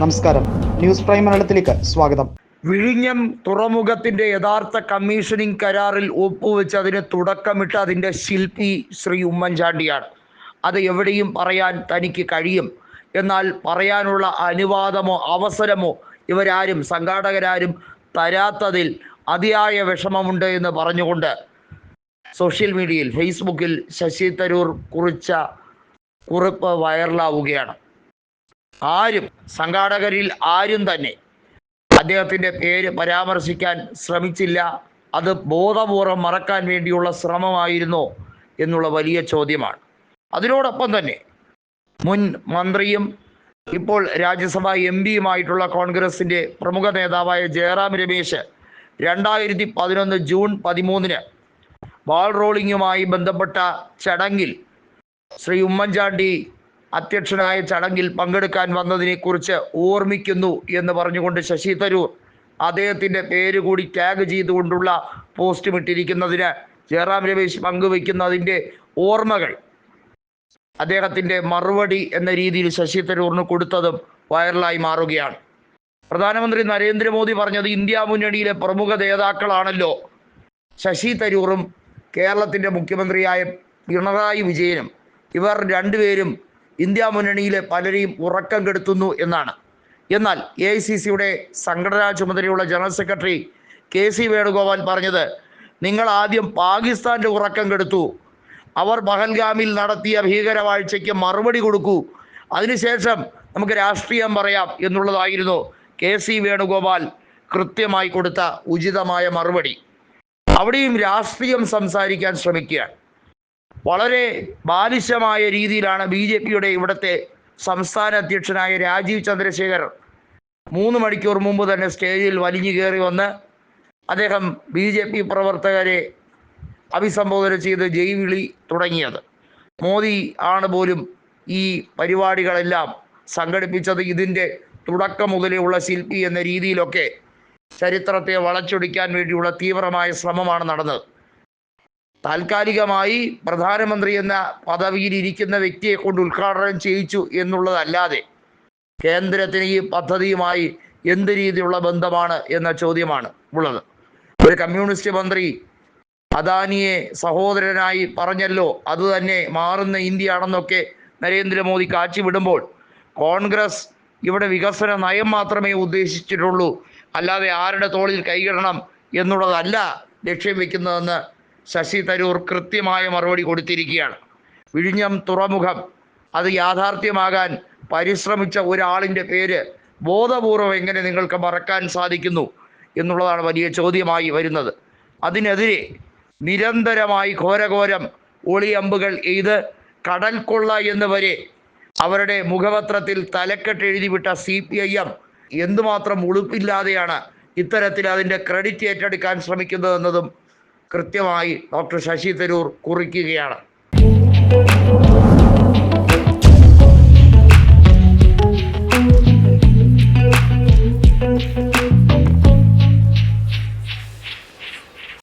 നമസ്കാരം. News prime മലയാളത്തിലേക്ക് സ്വാഗതം. വിഴിഞ്ഞം തുറമുഖത്തിന്റെ യഥാർത്ഥ കമ്മീഷനിങ് കരാറിൽ ഒപ്പുവെച്ച് അതിന് തുടക്കമിട്ട് അതിന്റെ ശില്പി ശ്രീ ഉമ്മൻചാണ്ടിയാണ്. അത് എവിടെയും പറയാൻ തനിക്ക് കഴിയും. എന്നാൽ പറയാനുള്ള അനുവാദമോ അവസരമോ ഇവരാരും സംഘാടകരാരും തരാത്തതിൽ അതിയായ വിഷമമുണ്ട് എന്ന് പറഞ്ഞുകൊണ്ട് സോഷ്യൽ മീഡിയയിൽ ഫേസ്ബുക്കിൽ ശശി തരൂർ കുറിച്ച കുറിപ്പ് വൈറലാവുകയാണ്. ആരും സംഘാടകരിൽ ആരും തന്നെ അദ്ദേഹത്തിന്റെ പേര് പരാമർശിക്കാൻ ശ്രമിച്ചില്ല. അത് ബോധപൂർവം മറക്കാൻ വേണ്ടിയുള്ള ശ്രമമായിരുന്നോ എന്നുള്ള വലിയ ചോദ്യമാണ്. അതിനോടൊപ്പം തന്നെ മുൻ മന്ത്രിയും ഇപ്പോൾ രാജ്യസഭാ എം പിയുമായിട്ടുള്ള കോൺഗ്രസിന്റെ പ്രമുഖ നേതാവായ ജയറാം രമേശ് രണ്ടായിരത്തി പതിനൊന്ന് ജൂൺ പതിമൂന്നിന് ബാൾ റോളിങ്ങുമായി ബന്ധപ്പെട്ട ചടങ്ങിൽ ശ്രീ ഉമ്മൻചാണ്ടി അധ്യക്ഷനായ ചടങ്ങിൽ പങ്കെടുക്കാൻ വന്നതിനെക്കുറിച്ച് ഓർമ്മിക്കുന്നു എന്ന് പറഞ്ഞുകൊണ്ട് ശശി തരൂർ അദ്ദേഹത്തിന്റെ പേര് കൂടി ടാഗ് ചെയ്തുകൊണ്ടുള്ള പോസ്റ്റ് ഇട്ടിരിക്കുന്നതിന് ജയറാം രമേശ് പങ്കുവയ്ക്കുന്നതിന്റെ ഓർമ്മകൾ. അദ്ദേഹത്തിന്റെ മറുപടി എന്ന രീതിയിൽ ശശി തരൂറിന് കൊടുത്തതും വൈറലായി മാറുകയാണ്. പ്രധാനമന്ത്രി നരേന്ദ്രമോദി പറഞ്ഞത് ഇന്ത്യ മുന്നണിയിലെ പ്രമുഖ നേതാക്കളാണല്ലോ. ശശി തരൂറും കേരളത്തിന്റെ മുഖ്യമന്ത്രിയായ പിണറായി വിജയനും ഇവർ രണ്ടുപേരും ഇന്ത്യ മുന്നണിയിലെ പലരെയും ഉറക്കം കെടുത്തുന്നു എന്നാണ്. എന്നാൽ എ ഐ സി സിയുടെ സംഘടനാ ചുമതലയുള്ള general secretary K C Venugopal പറഞ്ഞത് നിങ്ങൾ ആദ്യം പാകിസ്ഥാന്റെ ഉറക്കം കെടുത്തു. അവർ പഹൽഗാമിൽ നടത്തിയ ഭീകരവാഴ്ചയ്ക്ക് മറുപടി കൊടുക്കൂ. അതിനുശേഷം നമുക്ക് രാഷ്ട്രീയം പറയാം എന്നുള്ളതായിരുന്നു കെ സി വേണുഗോപാൽ കൃത്യമായി കൊടുത്ത ഉചിതമായ മറുപടി. അവിടെയും രാഷ്ട്രീയം സംസാരിക്കാൻ ശ്രമിക്കുകയാണ്. വളരെ ബാലിശമായ രീതിയിലാണ് ബി ജെ പിയുടെ ഇവിടുത്തെ സംസ്ഥാന അധ്യക്ഷനായ രാജീവ് ചന്ദ്രശേഖർ മൂന്ന് മണിക്കൂർ മുമ്പ് തന്നെ സ്റ്റേജിൽ വലിഞ്ഞു കയറി വന്ന് അദ്ദേഹം ബി ജെ പി പ്രവർത്തകരെ അഭിസംബോധന ചെയ്ത് ജൈവിളി വിളി തുടങ്ങിയത്. മോദി ആണ് പോലും ഈ പരിപാടികളെല്ലാം സംഘടിപ്പിച്ചത് ഇതിന്റെ തുടക്കം മുതലേ ഉള്ള ശില്പി എന്ന രീതിയിലൊക്കെ ചരിത്രത്തെ വളച്ചൊടിക്കാൻ വേണ്ടിയുള്ള തീവ്രമായ ശ്രമമാണ് നടന്നത്. താൽക്കാലികമായി പ്രധാനമന്ത്രി എന്ന പദവിയിൽ ഇരിക്കുന്ന വ്യക്തിയെ കൊണ്ട് ഉദ്ഘാടനം ചെയ്യിച്ചു എന്നുള്ളതല്ലാതെ കേന്ദ്രത്തിന് ഈ പദ്ധതിയുമായി എന്ത് രീതിയിലുള്ള ബന്ധമാണ് എന്ന ചോദ്യമാണ് ഉള്ളത്. ഒരു കമ്മ്യൂണിസ്റ്റ് മന്ത്രി അദാനിയെ സഹോദരനായി പറഞ്ഞല്ലോ അത് തന്നെ മാറുന്ന ഇന്ത്യയാണെന്നൊക്കെ നരേന്ദ്രമോദി കാച്ചിവിടുമ്പോൾ കോൺഗ്രസ് ഇവിടെ വികസന നയം മാത്രമേ ഉദ്ദേശിച്ചിട്ടുള്ളൂ അല്ലാതെ ആരുടെ തോളിൽ കൈയിടണം എന്നുള്ളതല്ല ലക്ഷ്യം വെക്കുന്നതെന്ന് ശശി തരൂർ കൃത്യമായ മറുപടി കൊടുത്തിരിക്കുകയാണ്. വിഴിഞ്ഞം തുറമുഖം. അത് യാഥാർത്ഥ്യമാകാൻ പരിശ്രമിച്ച ഒരാളിന്റെ പേര് ബോധപൂർവം എങ്ങനെ നിങ്ങൾക്ക് മറക്കാൻ സാധിക്കുന്നു എന്നുള്ളതാണ് വലിയ ചോദ്യമായി വരുന്നത്. അതിനെതിരെ നിരന്തരമായി ഘോരഘോരം ഒളിയമ്പുകൾ എയ്ത് കടൽ കൊള്ള എന്ന് വരെ അവരുടെ മുഖപത്രത്തിൽ തലക്കെട്ട് എഴുതിവിട്ട സി പി ഐ എം എന്തുമാത്രം ഉളുപ്പില്ലാതെയാണ് ഇത്തരത്തിൽ അതിന്റെ ക്രെഡിറ്റ് ഏറ്റെടുക്കാൻ ശ്രമിക്കുന്നതെന്നതും കൃത്യമായി ഡോക്ടർ ശശി തരൂർ കുറിക്കുകയാണ്.